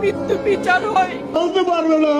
মৃত্যু বিচার হয়। বলতে পারবে না।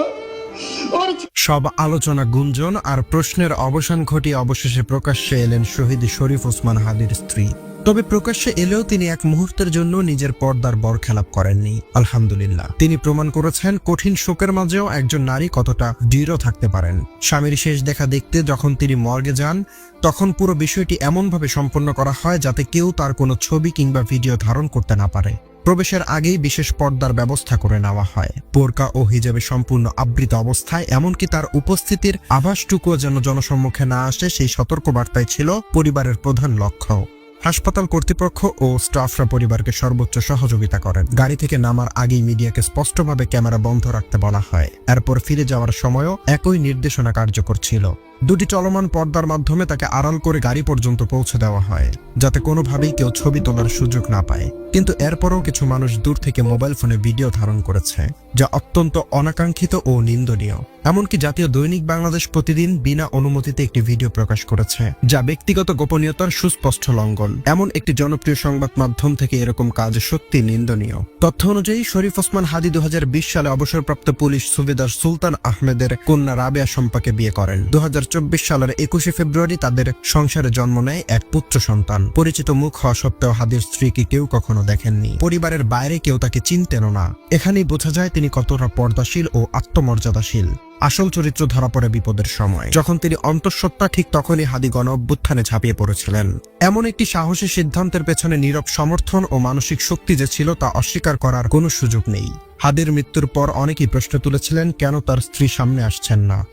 সব আলোচনা গুঞ্জন আর প্রশ্নের অবসান ঘটিয়ে অবশেষে প্রকাশ্যে এলেন শহীদ শরীফ ওসমান হাদির স্ত্রী। তবে প্রকাশ্যে এলেও তিনি এক মুহূর্তের জন্য নিজের পর্দার বরখেলাপ করেননি। আলহামদুলিল্লাহ। তিনি প্রমাণ করেছেন কঠিন শোকের মাঝেও একজন নারী কতটা দৃঢ় থাকতে পারেন। স্বামীর শেষ দেখা দেখতে যখন তিনি মর্গে যান তখন পুরো বিষয়টি এমনভাবে সম্পন্ন করা হয় যাতে কেউ তার কোনো ছবি কিংবা ভিডিও ধারণ করতে না পারে। প্রবেশের আগেই বিশেষ পর্দার ব্যবস্থা করে নেওয়া হয়। বোরকা ও হিজাবে সম্পূর্ণ আবৃত অবস্থায়, এমনকি তার উপস্থিতির আভাসটুকুও যেন জনসম্মুখে না আসে, সেই সতর্কবার্তায় ছিল পরিবারের প্রধান লক্ষ্য। হাসপাতাল কর্তৃপক্ষ ও স্টাফরা পরিবারকে সর্বোচ্চ সহযোগিতা করেন। গাড়ি থেকে নামার আগেই মিডিয়াকে স্পষ্টভাবে ক্যামেরা বন্ধ রাখতে বলা হয়। এরপর ফিরে যাওয়ার সময়ও একই নির্দেশনা কার্যকর ছিল। দুটি চলমান পর্দার মাধ্যমে তাকে আড়াল করে গাড়ি পর্যন্ত পৌঁছে দেওয়া হয়, যাতে কোনোভাবেই কেউ ছবি তোলার সুযোগ না পায়। কিন্তু এরপরও কিছু মানুষ দূর থেকে মোবাইল ফোনে ভিডিও ধারণ করেছে, যা অত্যন্ত অনাকাঙ্ক্ষিত ও নিন্দনীয়। এমনকি জাতীয় দৈনিক বাংলাদেশ প্রতিদিন বিনা অনুমতিতে একটি ভিডিও প্রকাশ করেছে, যা ব্যক্তিগত গোপনীয়তার সুস্পষ্ট লঙ্ঘন। এমন একটি জনপ্রিয় সংবাদ মাধ্যম থেকে এরকম কাজ সত্যি নিন্দনীয়। তথ্য অনুযায়ী, শরীফ ওসমান হাদি দু হাজার বিশ সালে অবসরপ্রাপ্ত পুলিশ সুবেদার সুলতান আহমেদের কন্যা রাবেয়া সম্পাকে বিয়ে করেন। দু হাজার সালের একুশে ফেব্রুয়ারি তাদের সংসারে জন্ম নেয় এক পুত্র সন্তান। পরিচিত মুখ হওয়া সত্ত্বেও হাদির স্ত্রীকে কেউ কখনো দেখেননি। পরিবারের বাইরে কেউ তাকে চিনতেনও না। এখানেই বোঝা যায় তিনি কতটা পর্দাশীল ও আত্মমর্যাদাশীল। আসল চরিত্র ধরা পড়ে বিপদের সময়। যখন তিনি অন্তঃসত্ত্বা ঠিক তখনই হাদি গণ অভ্যুত্থানে ঝাঁপিয়ে পড়েছিলেন। এমন একটি সাহসী সিদ্ধান্তের পেছনে নীরব সমর্থন ও মানসিক শক্তি যে ছিল তা অস্বীকার করার কোনো সুযোগ নেই। হাদির মৃত্যুর পর অনেকেই প্রশ্ন তুলেছিলেন, কেন তার স্ত্রী সামনে আসছেন না?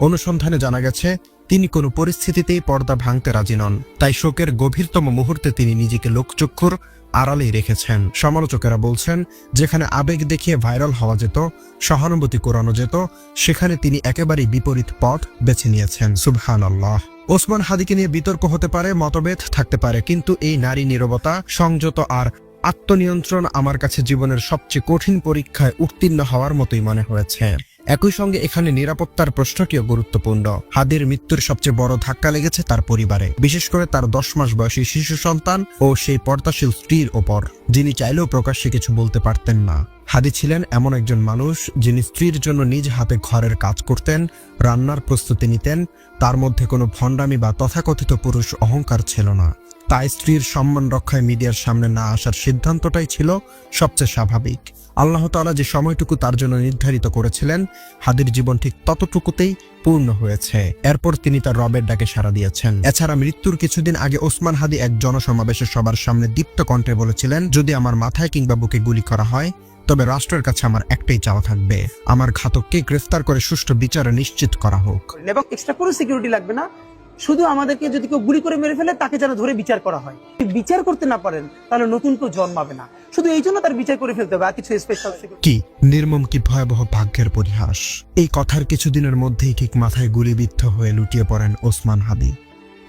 অনুসন্ধানে জানা গেছে, তিনি কোনো পরিস্থিতিতেই পর্দা ভাঙতে রাজি নন। তাই শোকের গভীরতম মুহূর্তে তিনি নিজেকে লোকচক্ষুর আড়ালেই রেখেছেন। সমালোচকেরা বলছেন, যেখানে আবেগ দেখিয়ে ভাইরাল হওয়া যেত, সহানুভূতি করানো যেত, সেখানে তিনি একেবারেই বিপরীত পথ বেছে নিয়েছেন। সুবহান আল্লাহ ওসমান হাদিকে নিয়ে বিতর্ক হতে পারে, মতভেদ থাকতে পারে, কিন্তু এই নারী নীরবতা, সংযত আর আত্মনিয়ন্ত্রণ আমার কাছে জীবনের সবচেয়ে কঠিন পরীক্ষায় উত্তীর্ণ হওয়ার মতোই মনে হয়েছে। একই সঙ্গে এখানে নিরাপত্তার প্রশ্নটিও গুরুত্বপূর্ণ। হাদির মৃত্যুর সবচেয়ে বড় ধাক্কা লেগেছে তার পরিবারে। বিশেষ করে তার দশ মাস বয়সী শিশু সন্তান ও সেই পর্দাশীল স্ত্রীর ওপর, যিনি চাইলেও প্রকাশ্যে কিছু বলতে পারতেন না। হাদি ছিলেন এমন একজন মানুষ যিনি স্ত্রীর জন্য নিজ হাতে ঘরের কাজ করতেন, রান্নার প্রস্তুতি নিতেন, তার মধ্যে কোনো ভণ্ডামি বা তথাকথিত পুরুষ অহংকার ছিল না। তাই স্ত্রীর সম্মান রক্ষায় মিডিয়ার সামনে না আসার সিদ্ধান্তটাই ছিল সবচেয়ে স্বাভাবিক। আল্লাহ তাআলা যে সময়টুকু তার জন্য নির্ধারিত করেছিলেন, হাদির জীবন ঠিক ততটুকুতেই পূর্ণ হয়েছে। এরপর তিনি তার রবের ডাকে সাড়া দিয়েছেন। এছাড়া মৃত্যুর কিছুদিন আগে ওসমান হাদি এক জনসমাবেশে সবার সামনে দীপ্ত কণ্ঠে বলেছিলেন, যদি আমার মাথায় কিংবা বুকে গুলি করা হয়, তবে রাষ্ট্রের কাছে আমার একটাই চাওয়া থাকবে। আমার ঘাতককে গ্রেফতার করে সুষ্ঠু বিচারে নিশ্চিত করা হোক। এবং এক্সট্রা কোনো সিকিউরিটি লাগবে না? শুধু আমাদেরকে যদি কেউ গুলি করে মেরে ফেলে, তাকে যেন ধরে বিচার করা হয়। বিচার করতে না পারেন, তাহলে নতুন কেউ জন্মাবে না। শুধু এই জন্য তার বিচার করে ফেলতে হবে, আর কিছু স্পেশাল কি নির্মম, কি ভয়াবহ ভাগ্যের পরিহাস। এই কথার কিছুদিনের মধ্যেই ঠিক মাথায় গুলিবিদ্ধ হয়ে লুটিয়ে পড়েন ওসমান হাদি।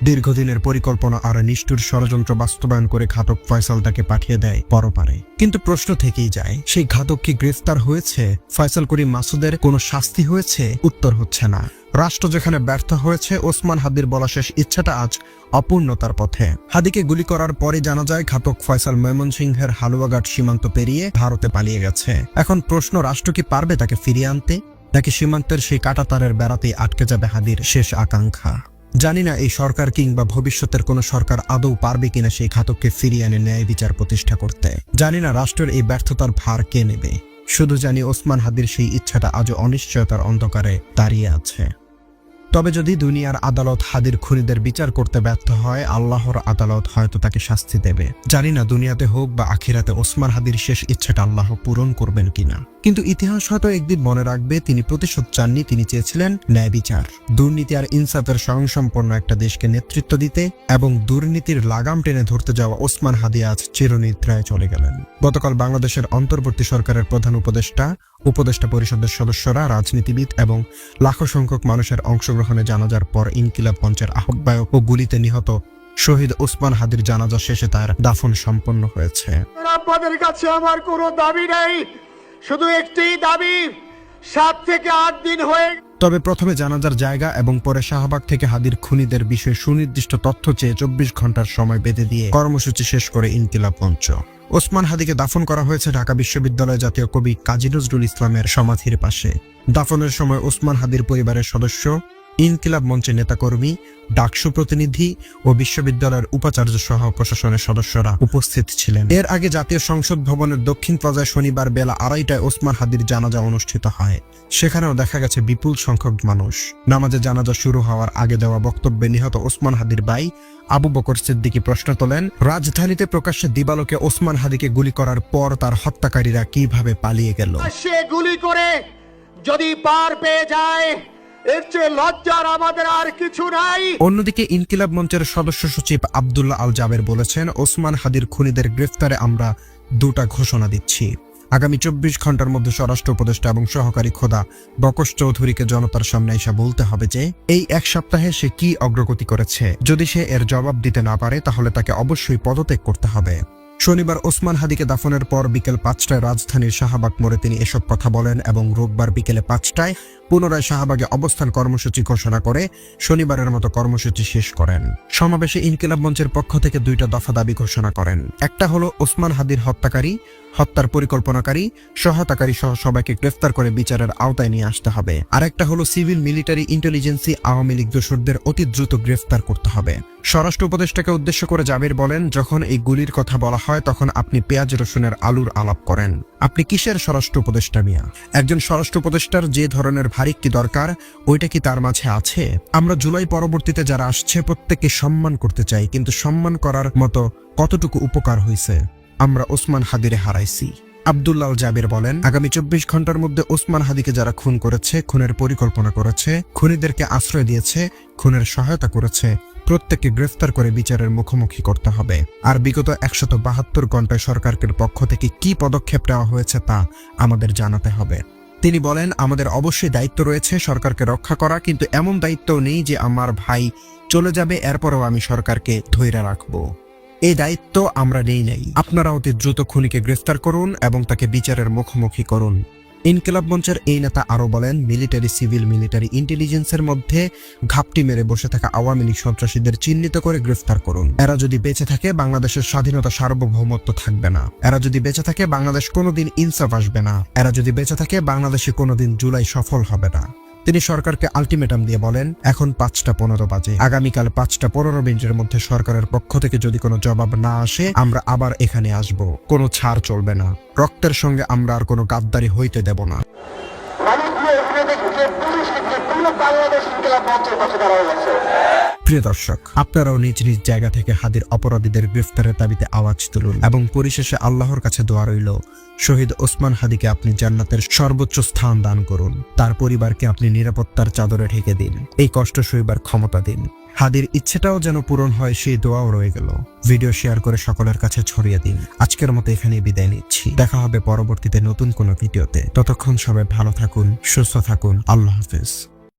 দীর্ঘদিনের পরিকল্পনা আর নিষ্ঠুর ষড়যন্ত্র বাস্তবায়ন করে ঘাতক ফয়সাল তাকে পাঠিয়ে দেয় পরপারে। কিন্তু প্রশ্ন থেকেই যায়, সেই ঘাতক কি গ্রেফতার হয়েছে? ফয়সাল করিম মাসুদের কোনো শাস্তি হয়েছে? উত্তর হচ্ছে না। রাষ্ট্র যেখানে ব্যর্থ হয়েছে, ওসমান হাদির বলা শেষ ইচ্ছাটা আজ অপূর্ণতার পথে। হাদিকে গুলি করার পরে জানা যায়, ঘাতক ফয়সাল ময়মনসিংহের হালুয়াঘাট সীমান্ত পেরিয়ে ভারতে পালিয়ে গেছে। এখন প্রশ্ন, রাষ্ট্র কি পারবে তাকে ফিরিয়ে আনতে? নাকি সীমান্তের সেই কাটাতারের বেড়াতেই আটকে যাবে হাদির শেষ আকাঙ্ক্ষা? জানি না এই সরকার কিংবা ভবিষ্যতের কোন সরকার আদৌ পারবে কিনা সেই ঘাতককে ফিরিয়ে এনে ন্যায় বিচার প্রতিষ্ঠা করতে। জানি না রাষ্ট্রের এই ব্যর্থতার ভার কে নেবে। শুধু জানি ওসমান হাদির সেই ইচ্ছাটা আজও অনিশ্চয়তার অন্ধকারে দাঁড়িয়ে আছে। তবে যদি দুনিয়ার আদালত হাদির খুনিদের বিচার করতে ব্যর্থ হয়, আল্লাহর আদালত হয়তো তাকে শাস্তি দেবে। জানি না দুনিয়াতে হোক বা আখিরাতে ওসমান হাদির শেষ ইচ্ছাটা আল্লাহ পূরণ করবেন কিনা। কিন্তু ইতিহাস হয়তো একদিন মনে রাখবে, তিনি প্রতিশোধ চাননি, তিনি চেয়েছিলেন ন্যায় বিচার। দুর্নীতি আর ইনসাফের স্বয়ংসম্পন্ন একটা দেশকে নেতৃত্ব দিতে এবং দুর্নীতির লাগাম টেনে ধরতে যাওয়া ওসমান হাদি আজ চিরনিদ্রায় চলে গেলেন। গতকাল বাংলাদেশের অন্তর্বর্তী সরকারের প্রধান উপদেষ্টা উপদেষ্টা পরিষদের সদস্যরা, রাজনীতিবিদ এবং লাখো সংখ্যক মানুষের অংশগ্রহণে জানাজার পর ইনকিলাব মঞ্চের আহ্বায়ক ও গুলিতে নিহত শহীদ ওসমান হাদির জানাজা শেষে তার দাফন সম্পন্ন হয়েছে। আপনাদের কাছে আমার কোনো দাবি নেই। শুধু একটি দাবি, সাত থেকে আট দিন হয়ে তবে প্রথমে জানাজার জায়গা এবং পরে শাহবাগ থেকে হাদির খুনিদের বিষয়ে সুনির্দিষ্ট তথ্য চেয়ে চব্বিশ ঘণ্টার সময় বেঁধে দিয়ে কর্মসূচি শেষ করে ইনকিলাব মঞ্চ। ওসমান হাদিকে দাফন করা হয়েছে ঢাকা বিশ্ববিদ্যালয় জাতীয় কবি কাজী নজরুল ইসলামের সমাধির পাশে। দাফনের সময় ওসমান হাদির পরিবারের সদস্য ইনকিলাব মঞ্চের নেতাকর্মী, ডাকসু প্রতিনিধি ও বিশ্ববিদ্যালয়ের উপাচার্য সহ প্রশাসনের সদস্যরা উপস্থিত ছিলেন। এর আগে জাতীয় সংসদ ভবনের দক্ষিণ প্লাজায় শনিবার বেলা আড়াইটায় ওসমান হাদির জানাজা অনুষ্ঠিত হয়। সেখানেও দেখা গেছে বিপুল সংখ্যক মানুষ। নামাজে জানাজা শুরু হওয়ার আগে দেওয়া বক্তব্যে নিহত ওসমান হাদির ভাই আবু বকর সিদ্দিকী প্রশ্ন তোলেন, রাজধানীতে প্রকাশ্যে দিবালোকে ওসমান হাদিকে গুলি করার পর তার হত্যাকারীরা কীভাবে পালিয়ে গেল? সে গুলি করে যদি পার পেয়ে যায় অন্যদিকে ইনকিলাব মঞ্চের সদস্য সচিব আবদুল্লাহ আল জাবের বলেছেন, ওসমান হাদির খুনিদের গ্রেফতারে আমরা দুটা ঘোষণা দিচ্ছি। আগামী চব্বিশ ঘণ্টার মধ্যে স্বরাষ্ট্র উপদেষ্টা এবং সহকারী খোদা বকশ চৌধুরীকে জনতার সামনে এসে বলতে হবে যে, এই এক সপ্তাহে সে কি অগ্রগতি করেছে? যদি সে এর জবাব দিতে না পারে, তাহলে তাকে অবশ্যই পদত্যাগ করতে হবে। শনিবার ওসমান হাদিকে দাফনের পর বিকেল পাঁচটায় রাজধানীর শাহবাগ মোড়ে তিনি এসব কথা বলেন এবং রোববার বিকেলে পাঁচটায় পুনরায় শাহবাগে অবস্থান কর্মসূচি ঘোষণা করে শনিবারের মতো কর্মসূচি শেষ করেন। সমাবেশে ইনকিলাব মঞ্চের পক্ষ থেকে দুইটা দফা দাবি ঘোষণা করেন। একটা হলো ওসমান হাদির হত্যাকারী হত্যার পরিকল্পনাকারী সহায়তাকারী সহ সবাইকে গ্রেফতার করে বিচারের আওতায় নিয়ে আসতে হবে। আরেকটা হলো civil military intelligence Awami League দোসরদের অতি দ্রুত গ্রেফতার করতে হবে। স্বরাষ্ট্র উপদেষ্টাকে উদ্দেশ্য করে জাবির বলেন, যখন এই গুলির কথা বলা হয়, তখন আপনি পেঁয়াজ রসুনের আলুর আলাপ করেন। আপনি কিসের স্বরাষ্ট্র উপদেষ্টা মিয়া? একজন স্বরাষ্ট্র উপদেষ্টার যে ধরনের ভারিক কি দরকার, ওইটা কি তার মাঝে আছে? আমরা জুলাই পরবর্তীতে যারা আসছে, প্রত্যেককে সম্মান করতে চাই, কিন্তু সম্মান করার মতো কতটুকু উপকার হয়েছে আমরা ওসমান হাদিরে হারাইছি। আব্দুল্লাহ জাবির বলেন, আগামী চব্বিশ ঘণ্টার মধ্যে ওসমান হাদিকে যারা খুন করেছে, খুনের পরিকল্পনা করেছে, খুনিদেরকে আশ্রয় দিয়েছে, খুনের সহায়তা করেছে, প্রত্যেককে গ্রেফতার করে বিচারের মুখোমুখি করতে হবে। আর বিগত একশত বাহাত্তর ঘন্টায় সরকারকে পক্ষ থেকে কি পদক্ষেপ নেওয়া হয়েছে তা আমাদের জানাতে হবে। তিনি বলেন, আমাদের অবশ্যই দায়িত্ব রয়েছে সরকারকে রক্ষা করা, কিন্তু এমন দায়িত্ব নেই যে আমার ভাই চলে যাবে, এরপরও আমি সরকারকে ধৈর্য রাখব। এই দায়িত্ব আমরা নেই নাই। আপনারা অতি দ্রুত খুনিকে গ্রেফতার করুন এবং তাকে বিচারের মুখোমুখি করুন। ইনকিলাব মঞ্চের এই নেতা আরও বলেন, মিলিটারি, সিভিল মিলিটারি ইন্টেলিজেন্সের মধ্যে ঘাপটি মেরে বসে থাকা আওয়ামী লীগ সন্ত্রাসীদের চিহ্নিত করে গ্রেফতার করুন। এরা যদি বেঁচে থাকে, বাংলাদেশের স্বাধীনতা সার্বভৌমত্ব থাকবে না। এরা যদি বেঁচে থাকে, বাংলাদেশ কোনোদিন ইনসাফ আসবে না। এরা যদি বেঁচে থাকে বাংলাদেশে কোনোদিন জুলাই সফল হবে না। তিনি সরকারকে আলটিমেটাম দিয়ে বলেন, এখন পাঁচটা পনেরো বাজে। আগামীকাল পাঁচটা পনেরো মিনিটের মধ্যে সরকারের পক্ষ থেকে যদি কোনো জবাব না আসে, আমরা আবার এখানে আসব। কোনো ছাড় চলবে না। রক্তের সঙ্গে আমরা আর কোনো গাদ্দারি হইতে দেব না। প্রিয় দর্শক, আপনারাও নিজ নিজ জায়গা থেকে হাদির অপরাধীদের গ্রেফতারের দাবিতে আওয়াজ তুলুন এবং পরিশেষে আল্লাহর কাছে দোয়া রইল, শহীদ ওসমান হাদিকে আপনি জান্নাতের সর্বোচ্চ স্থান দান করুন, তার পরিবারকে আপনি নিরাপত্তার চাদরে ঢেকে দিন, এই কষ্ট সইবার ক্ষমতা দিন। হাদির ইচ্ছেটাও যেন পূরণ হয়, সেই দোয়াও রয়ে গেল। ভিডিও শেয়ার করে সকলের কাছে ছড়িয়ে দিন। আজকের মতো এখানেই বিদায় নিচ্ছি। দেখা হবে পরবর্তীতে নতুন কোনো ভিডিওতে। ততক্ষণ সবাই ভালো থাকুন, সুস্থ থাকুন। আল্লাহ হাফেজ।